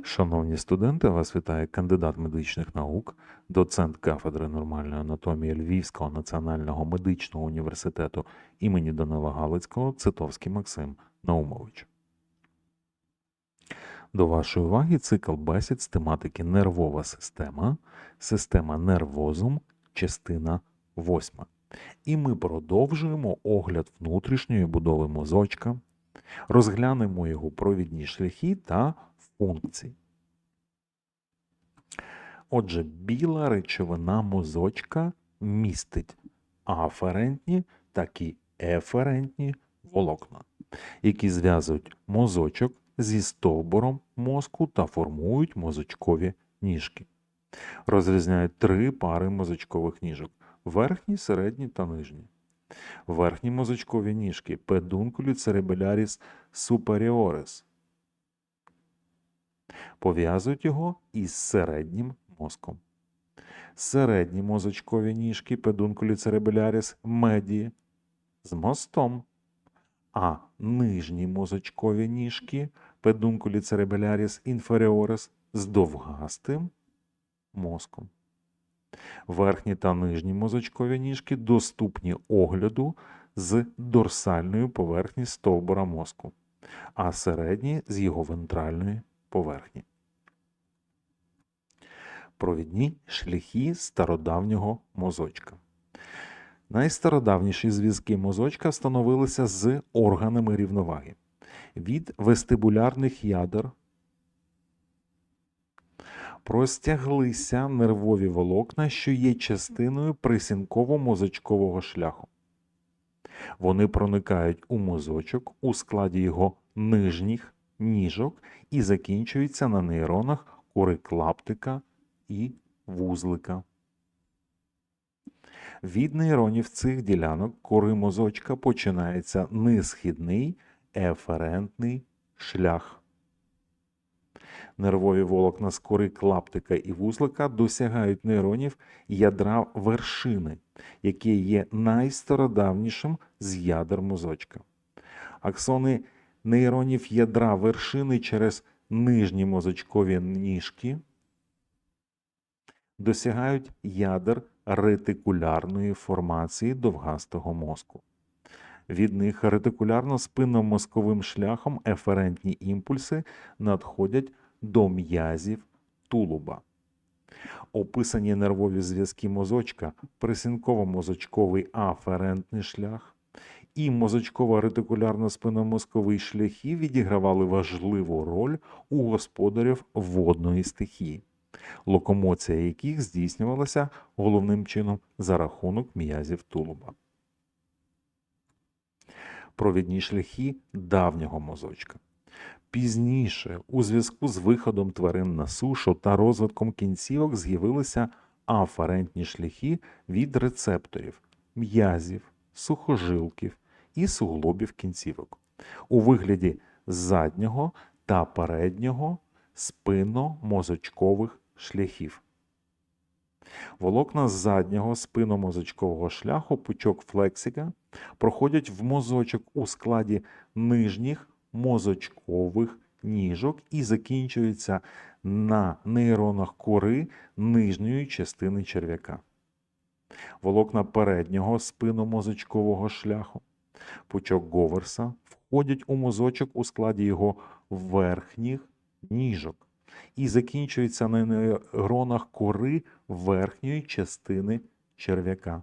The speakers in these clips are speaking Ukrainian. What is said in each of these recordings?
Шановні студенти, вас вітає кандидат медичних наук, доцент кафедри нормальної анатомії Львівського національного медичного університету імені Данила Галицького Цитовський Максим Наумович. До вашої уваги цикл бесід з тематики нервова система, система нервозум, частина 8. І ми продовжуємо огляд внутрішньої будови мозочка, розглянемо його провідні шляхи та функції. Отже, біла речовина мозочка містить аферентні, так і еферентні волокна, які зв'язують мозочок зі стовбуром мозку та формують мозочкові ніжки. Розрізняють три пари мозочкових ніжок верхні, середні та нижні. Верхні мозочкові ніжки pedunculus cerebellaris superiores пов'язують його із середнім мозком. Середні мозочкові ніжки pedunculus cerebellaris medii з мостом, а нижні мозочкові ніжки pedunculus cerebellaris inferiores з довгастим мозком. Верхні та нижні мозочкові ніжки доступні огляду з дорсальної поверхні стовбура мозку, а середні з його вентральної поверхні. Провідні шляхи стародавнього мозочка. Найстародавніші зв'язки мозочка встановилися з органами рівноваги від вестибулярних ядер простяглися нервові волокна, що є частиною присінково-мозочкового шляху. Вони проникають у мозочок у складі його нижніх ніжок і закінчуються на нейронах кори клаптика і вузлика. Від нейронів цих ділянок кори мозочка починається несхідний еферентний шлях. Нервові волокна з кори клаптика і вузлика досягають нейронів ядра вершини, яке є найстародавнішим з ядер мозочка. Аксони нейронів ядра вершини через нижні мозочкові ніжки досягають ядер ретикулярної формації довгастого мозку. Від них ретикулярно-спинномозковим шляхом еферентні імпульси надходять до м'язів тулуба. Описані нервові зв'язки мозочка, присінково-мозочковий аферентний шлях і мозочково-ретикулярно-спинномозковий шляхи відігравали важливу роль у господарів водної стихії, локомоція яких здійснювалася головним чином за рахунок м'язів тулуба. Провідні шляхи давнього мозочка. Пізніше, у зв'язку з виходом тварин на сушу та розвитком кінцівок, з'явилися аферентні шляхи від рецепторів, м'язів, сухожилків і суглобів кінцівок у вигляді заднього та переднього спинномозочкових шляхів. Волокна заднього спинномозочкового шляху пучок флексіка проходять в мозочок у складі нижніх мозочкових ніжок і закінчуються на нейронах кори нижньої частини черв'яка. Волокна переднього спинномозочкового шляху, пучок Говерса входять у мозочок у складі його верхніх ніжок і закінчуються на нейронах кори верхньої частини черв'яка.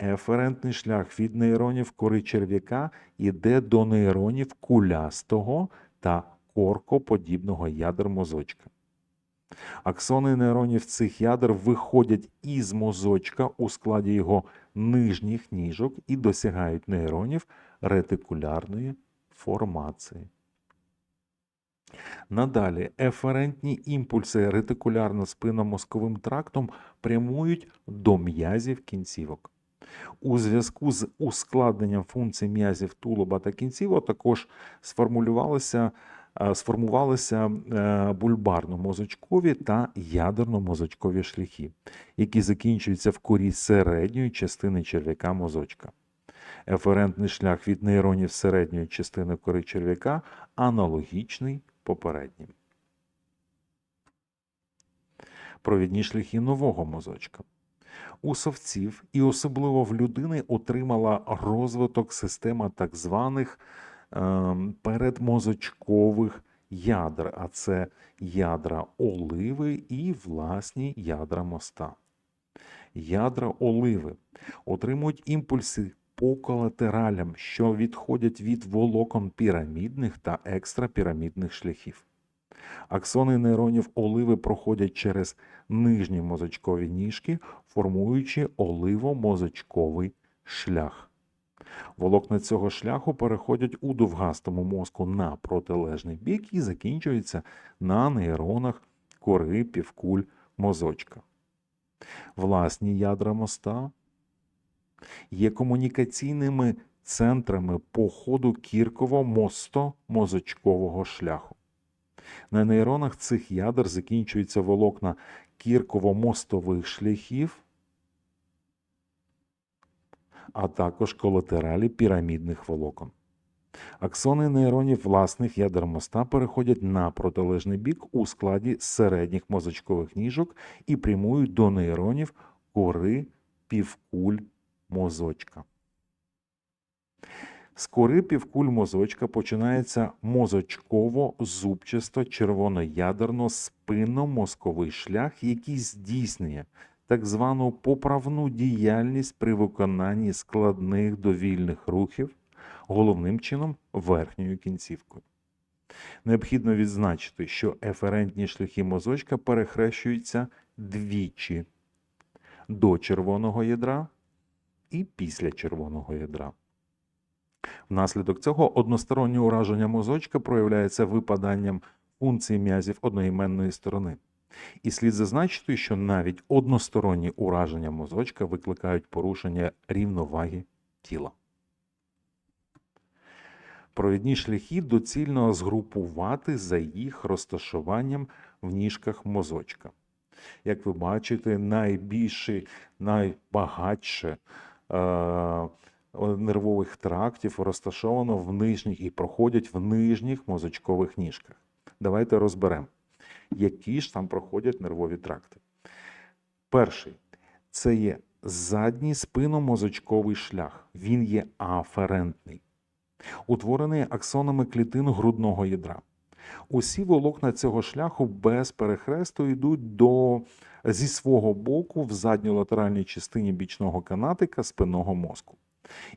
Еферентний шлях від нейронів кори черв'яка йде до нейронів кулястого та коркоподібного ядер мозочка. Аксони нейронів цих ядер виходять із мозочка у складі його нижніх ніжок і досягають нейронів ретикулярної формації. Надалі еферентні імпульси ретикулярно-спинномозковим трактом прямують до м'язів кінцівок. У зв'язку з ускладненням функцій м'язів тулуба та кінцівок також сформулювалися, е, сформувалися е, бульбарно-мозочкові та ядерно-мозочкові шляхи, які закінчуються в корі середньої частини черв'яка мозочка. Еферентний шлях від нейронів середньої частини кори черв'яка аналогічний попереднім. Провідні шляхи нового мозочка. У совців і особливо в людини отримала розвиток система так званих е, передмозочкових ядр, а це ядра оливи і власні ядра моста. Ядра оливи отримують імпульси по колатералям, що відходять від волокон пірамідних та екстрапірамідних шляхів. Аксони нейронів оливи проходять через нижні мозочкові ніжки, формуючи оливо-мозочковий шлях. Волокна цього шляху переходять у довгастому мозку на протилежний бік і закінчуються на нейронах кори півкуль мозочка. Власні ядра моста є комунікаційними центрами по ходу кірково-мосто-мозочкового шляху. На нейронах цих ядер закінчуються волокна кірково-мостових шляхів, а також колатералі пірамідних волокон. Аксони нейронів власних ядер моста переходять на протилежний бік у складі середніх мозочкових ніжок і прямують до нейронів кори півкуль мозочка. З кори півкуль мозочка починається мозочково-зубчасто червоноядерно спинномозковий шлях, який здійснює так звану поправну діяльність при виконанні складних довільних рухів, головним чином верхньою кінцівкою. Необхідно відзначити, що еферентні шляхи мозочка перехрещуються двічі до червоного ядра і після червоного ядра. Внаслідок цього одностороннє ураження мозочка проявляється випаданням функцій м'язів одноіменної сторони. І слід зазначити, що навіть односторонні ураження мозочка викликають порушення рівноваги тіла. Провідні шляхи доцільно згрупувати за їх розташуванням в ніжках мозочка. Як ви бачите, найбільше, найбагатше нервових трактів розташовано в нижніх і проходять в нижніх мозочкових ніжках. Давайте розберемо, які ж там проходять нервові тракти. Перший це є задній спиномозочковий шлях. Він є аферентний, утворений аксонами клітин грудного ядра. Усі волокна цього шляху без перехресту йдуть до, зі свого боку в задньолатеральній частині бічного канатика спинного мозку.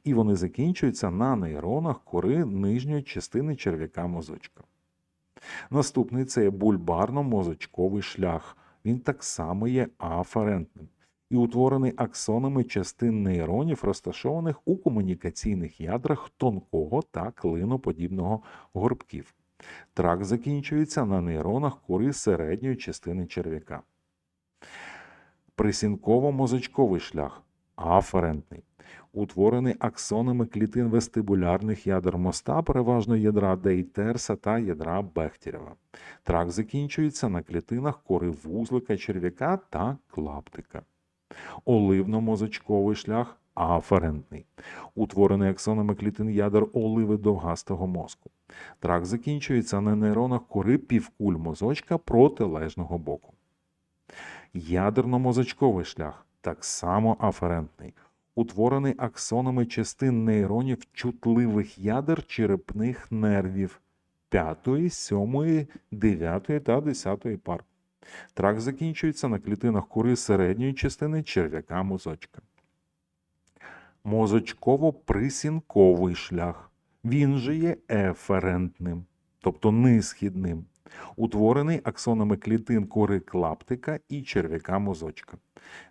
І вони закінчуються на нейронах кори нижньої частини черв'яка мозочка. Наступний це бульбарно-мозочковий шлях. Він так само є аферентним і утворений аксонами частин нейронів, розташованих у комунікаційних ядрах тонкого та клиноподібного горбків. Тракт закінчується на нейронах кори середньої частини черв'яка. Присінково-мозочковий шлях аферентний, утворений аксонами клітин вестибулярних ядер моста, переважно ядра Дейтерса та ядра Бехтєрева. Тракт закінчується на клітинах кори вузлика черв'яка та клаптика. Оливно-мозочковий шлях аферентний, утворений аксонами клітин ядер оливи довгастого мозку. Тракт закінчується на нейронах кори півкуль мозочка протилежного боку. Ядерно-мозочковий шлях так само аферентний, утворений аксонами частин нейронів чутливих ядер черепних нервів 5, 7, 9 та 10 пар. Тракт закінчується на клітинах кори середньої частини черв'яка мозочка. Мозочково-присінковий шлях. Він же є еферентним, тобто нисхідним, утворений аксонами клітин кори клаптика і черв'яка мозочка.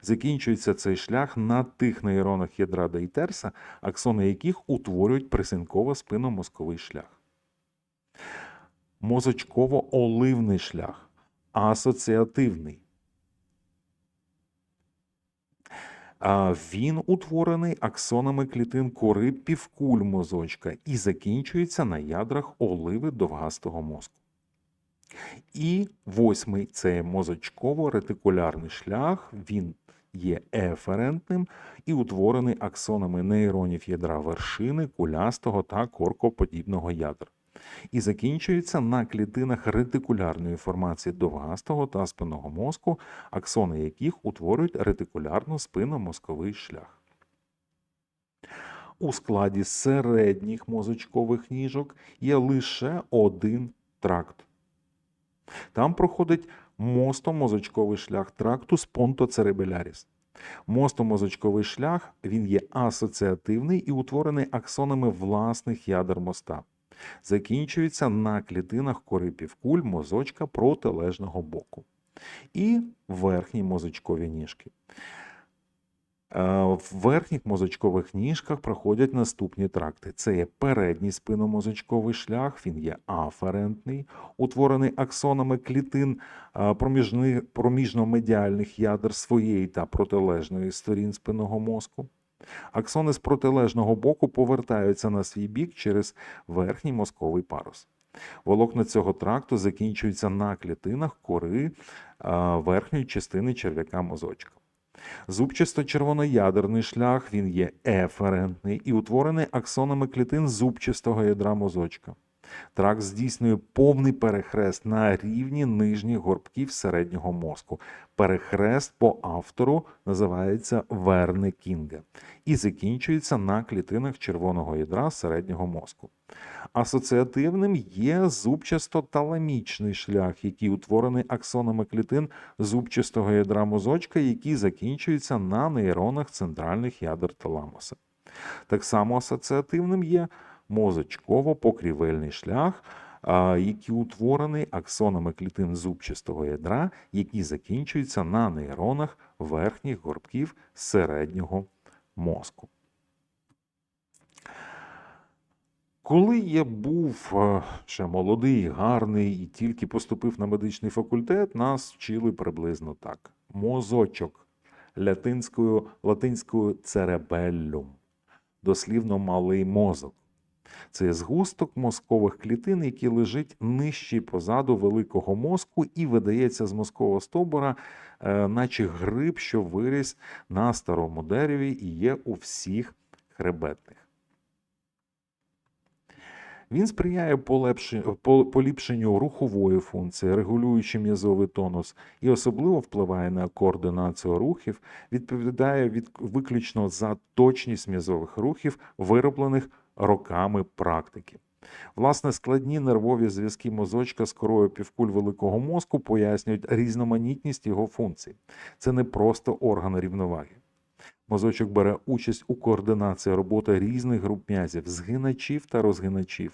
Закінчується цей шлях на тих нейронах ядра Дейтерса, аксони яких утворюють присинково-спинномозковий шлях. Мозочково-оливний шлях асоціативний. Він утворений аксонами клітин кори півкуль мозочка і закінчується на ядрах оливи довгастого мозку. І восьмий це мозочково-ретикулярний шлях. Він є еферентним і утворений аксонами нейронів ядра вершини, кулястого та коркоподібного ядер. І закінчується на клітинах ретикулярної формації довгастого та спинного мозку, аксони яких утворюють ретикулярно спинномозковий шлях. У складі середніх мозочкових ніжок є лише один тракт. Там проходить мостомозочковий шлях трактус понтоцеребеляріс. Мостомозочковий шлях він є асоціативний і утворений аксонами власних ядер моста. Закінчується на клітинах кори півкуль мозочка протилежного боку. І верхні мозочкові ніжки. Е, В верхніх мозочкових ніжках проходять наступні тракти. Це є передній спиномозочковий шлях, він є аферентний, утворений аксонами клітин е, проміжно-медіальних ядер своєї та протилежної сторін спинного мозку. Аксони з протилежного боку повертаються на свій бік через верхній мозковий парус. Волокна цього тракту закінчуються на клітинах кори е, верхньої частини черв'яка мозочка. Зубчасто-червоноядерний шлях він є еферентний і утворений аксонами клітин зубчастого ядра мозочка. Тракт здійснює повний перехрест на рівні нижніх горбків середнього мозку. Перехрест по автору називається Верне Кінга і закінчується на клітинах червоного ядра середнього мозку. Асоціативним є зубчасто-таламічний шлях, який утворений аксонами клітин зубчастого ядра мозочка, які закінчуються на нейронах центральних ядер таламуса. Так само асоціативним є мозочково-покрівельний шлях, який утворений аксонами клітин зубчастого ядра, які закінчуються на нейронах верхніх горбків середнього мозку. Коли я був ще молодий, гарний і тільки поступив на медичний факультет, нас вчили приблизно так: мозочок латинською, латинською церебеллум, дослівно малий мозок. Це згусток мозкових клітин, який лежить нижче позаду великого мозку і видається з мозкового стовбура, е, наче гриб, що виріс на старому дереві і є у всіх хребетних. Він сприяє поліпшенню рухової функції, регулюючи м'язовий тонус і особливо впливає на координацію рухів, відповідає від, виключно за точність м'язових рухів, вироблених роками практики. Власне, складні нервові зв'язки мозочка з корою півкуль великого мозку пояснюють різноманітність його функцій. Це не просто орган рівноваги. Мозочок бере участь у координації роботи різних груп м'язів, згиначів та розгиначів,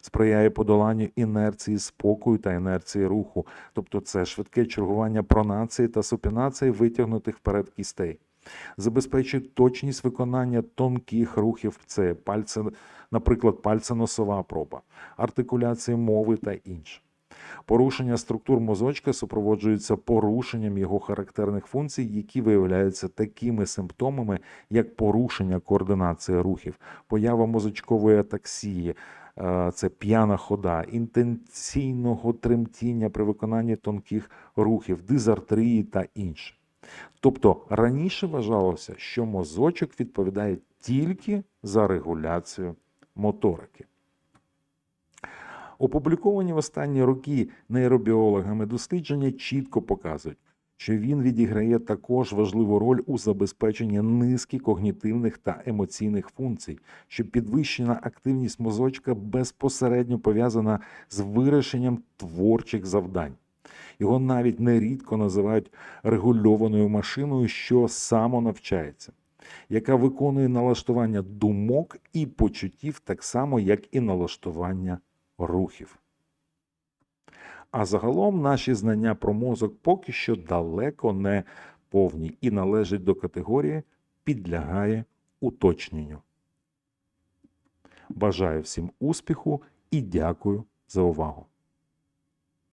сприяє подоланню інерції спокою та інерції руху, тобто це швидке чергування пронації та супінації витягнутих вперед кістей, забезпечує точність виконання тонких рухів, це пальце, наприклад, пальценосова проба, артикуляції мови та інше. Порушення структур мозочка супроводжується порушенням його характерних функцій, які виявляються такими симптомами, як порушення координації рухів, поява мозочкової атаксії, е, це п'яна хода, інтенційного тремтіння при виконанні тонких рухів, дизартрії та інше. Тобто раніше вважалося, що мозочок відповідає тільки за регуляцію моторики. Опубліковані в останні роки нейробіологами дослідження чітко показують, що він відіграє також важливу роль у забезпеченні низки когнітивних та емоційних функцій, що підвищена активність мозочка безпосередньо пов'язана з вирішенням творчих завдань. Його навіть нерідко називають регульованою машиною, що самонавчається, яка виконує налаштування думок і почуттів так само, як і налаштування рухів. А загалом наші знання про мозок поки що далеко не повні і належать до категорії підлягає уточненню. Бажаю всім успіху і дякую за увагу.